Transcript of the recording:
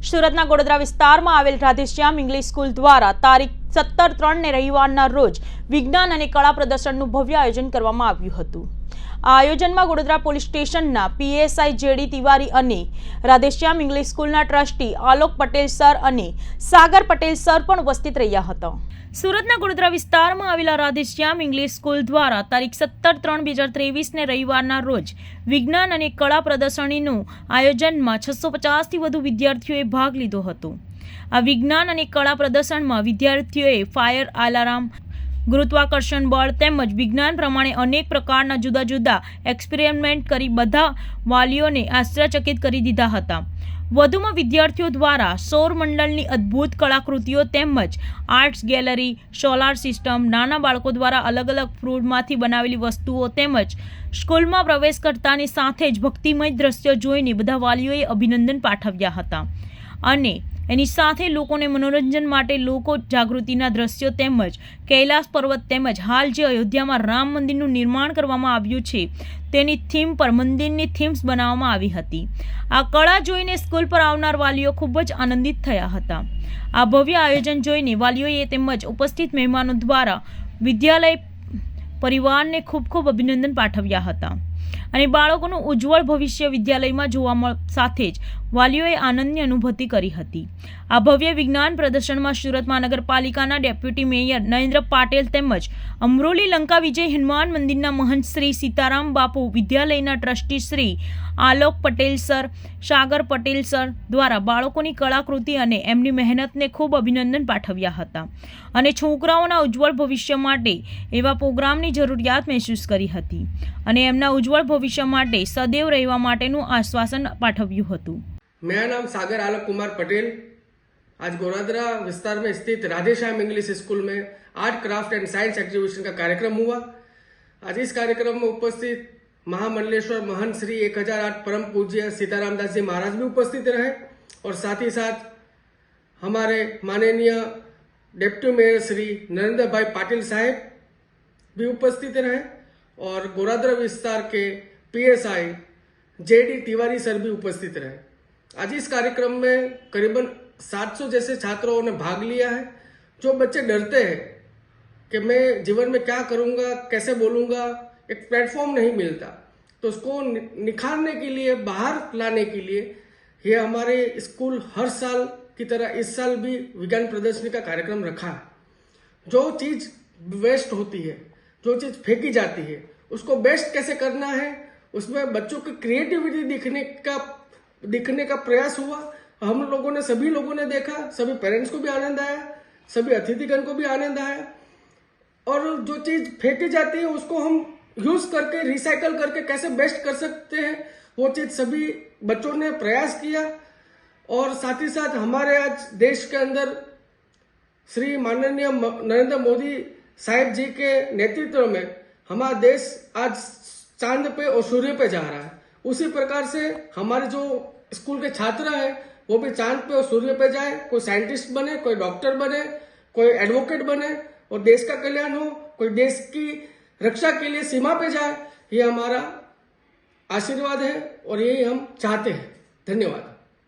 સુરતના ગોડોદરા વિસ્તારમાં આવેલ રાધેશ્યામ ઇંગ્લિશ સ્કૂલ દ્વારા તારીખ સત્તર ત્રણને રવિવારના રોજ વિજ્ઞાન અને કળા પ્રદર્શનનું ભવ્ય આયોજન કરવામાં આવ્યું હતું. આ આયોજનમાં વડોદરા પોલીસ સ્ટેશનના પીએસઆઈ જેડી તિવારી અને રાધેશ્યામ ઇંગ્લિશ સ્કૂલના ટ્રસ્ટી આલોક પટેલ સર અને સાગર પટેલ સર પણ ઉપસ્થિત રહ્યા હતા. સુરતના ગોડોદરા વિસ્તારમાં આવેલા રાધેશ્યામ ઇંગ્લિશ સ્કૂલ દ્વારા તારીખ સત્તર ત્રણ બે હજાર ત્રેવીસને રવિવારના રોજ વિજ્ઞાન અને કળા પ્રદર્શનીનું આયોજનમાં છસો પચાસથી વધુ વિદ્યાર્થીઓએ ભાગ લીધો હતો. આ વિજ્ઞાન અને કળા પ્રદર્શનમાં વિદ્યાર્થીઓએ ફાયર આલારામ ગુરુત્વાકર્ષણ બળ તેમજ વિજ્ઞાન પ્રમાણે અનેક પ્રકારના જુદા જુદા એક્સપેરિમેન્ટ કરી બધા વાલીઓને આશ્ચર્યચકિત કરી દીધા હતા. વધુમાં વિદ્યાર્થીઓ દ્વારા સૌરમંડળની અદ્ભુત કળાકૃતિઓ તેમજ આર્ટ્સ ગેલેરી, સોલાર સિસ્ટમ, નાના બાળકો દ્વારા અલગ અલગ ફ્રૂટમાંથી બનાવેલી વસ્તુઓ તેમજ સ્કૂલમાં પ્રવેશ કરતાની સાથે જ ભક્તિમય દ્રશ્યો જોઈને બધા વાલીઓએ અભિનંદન પાઠવ્યા હતા. અને એની સાથે લોકોને મનોરંજન માટે લોકો જાગૃતિના દ્રશ્યો તેમજ કૈલાસ પર્વત તેમજ હાલ જે અયોધ્યામાં રામ મંદિરનું નિર્માણ કરવામાં આવ્યું છે, તેની થીમ પર મંદિરની થીમ્સ બનાવવામાં આવી હતી. આ કળા જોઈને સ્કૂલ પર આવનાર વાલીઓ ખૂબ જ આનંદિત થયા હતા. આ ભવ્ય આયોજન જોઈને વાલીઓએ તેમજ ઉપસ્થિત મહેમાનો દ્વારા વિદ્યાલય પરિવારને ખૂબ ખૂબ અભિનંદન પાઠવ્યા હતા. અને બાળકોનું ઉજ્જવળ ભવિષ્ય વિદ્યાલયમાં જોવા સાથે જ વાલીઓએ આનંદની અનુભૂતિ કરી હતી. આ ભવ્ય વિજ્ઞાન પ્રદર્શનમાં સુરત મહાનગરપાલિકાના ડેપ્યુટી મેયર નરેન્દ્ર પાટેલ તેમજ અમરોલી લંકા વિજય હનુમાન મંદિરના મહંત શ્રી સીતારામ બાપુ, વિદ્યાલયના trustee Shri Alok Patel sir, Sagar Patel sir દ્વારા બાળકોની કળાકૃતિ અને એમની મહેનતને ખૂબ અભિનંદન પાઠવ્યા હતા અને છોકરાઓના ઉજ્જવળ ભવિષ્ય માટે એવા પ્રોગ્રામની જરૂરિયાત મહેસૂસ કરી હતી અને એમના ઉજ્જવળ ભવિષ્ય માટે સદૈવ રહેવા માટેનું આશ્વાસન પાઠવ્યું હતું. मेरा नाम सागर आलोक कुमार पटेल। आज गोरादरा विस्तार में स्थित राधेश्याम इंग्लिश स्कूल में art, craft and science exhibition का कार्यक्रम हुआ। आज इस कार्यक्रम में उपस्थित महामंडलेश्वर महंत श्री एक हज़ार आठ परम पूज्य सीतारामदास जी महाराज भी उपस्थित रहे और साथ ही साथ हमारे माननीय डेप्टी मेयर श्री नरेंद्र भाई पाटिल साहेब भी उपस्थित रहे और गोरादरा विस्तार के पीएसआई जेडी तिवारी सर भी उपस्थित रहे। आज इस कार्यक्रम में करीबन 700 जैसे छात्रों ने भाग लिया है। जो बच्चे डरते हैं कि मैं जीवन में क्या करूँगा, कैसे बोलूँगा, एक प्लेटफॉर्म नहीं मिलता। तो उसको निखारने के लिए, बाहर लाने के लिए ये हमारे स्कूल हर साल की तरह इस साल भी विज्ञान प्रदर्शनी का कार्यक्रम रखा है। जो चीज़ वेस्ट होती है, जो चीज़ फेंकी जाती है, उसको बेस्ट कैसे करना है, उसमें बच्चों की क्रिएटिविटी दिखने का दिखने का प्रयास हुआ। हम लोगों ने, सभी लोगों ने देखा, सभी पेरेंट्स को भी आनंद आया, सभी अतिथिगण को भी आनंद आया। और जो चीज़ फेंकी जाती है, उसको हम यूज़ करके रिसाइकल करके कैसे बेस्ट कर सकते हैं, वो चीज़ सभी बच्चों ने प्रयास किया। और साथ ही साथ हमारे आज देश के अंदर श्री माननीय नरेंद्र मोदी साहेब जी के नेतृत्व में हमारा देश आज चाँद पे और सूर्य पे जा रहा है। उसी प्रकार से हमारे जो स्कूल के छात्र हैं, वो भी चाँद पे और सूर्य पे जाए, कोई साइंटिस्ट बने, कोई डॉक्टर बने, कोई एडवोकेट बने, और देश का कल्याण हो, कोई देश की रक्षा के लिए सीमा पे जाए, ये हमारा आशीर्वाद है और यही हम चाहते हैं। धन्यवाद।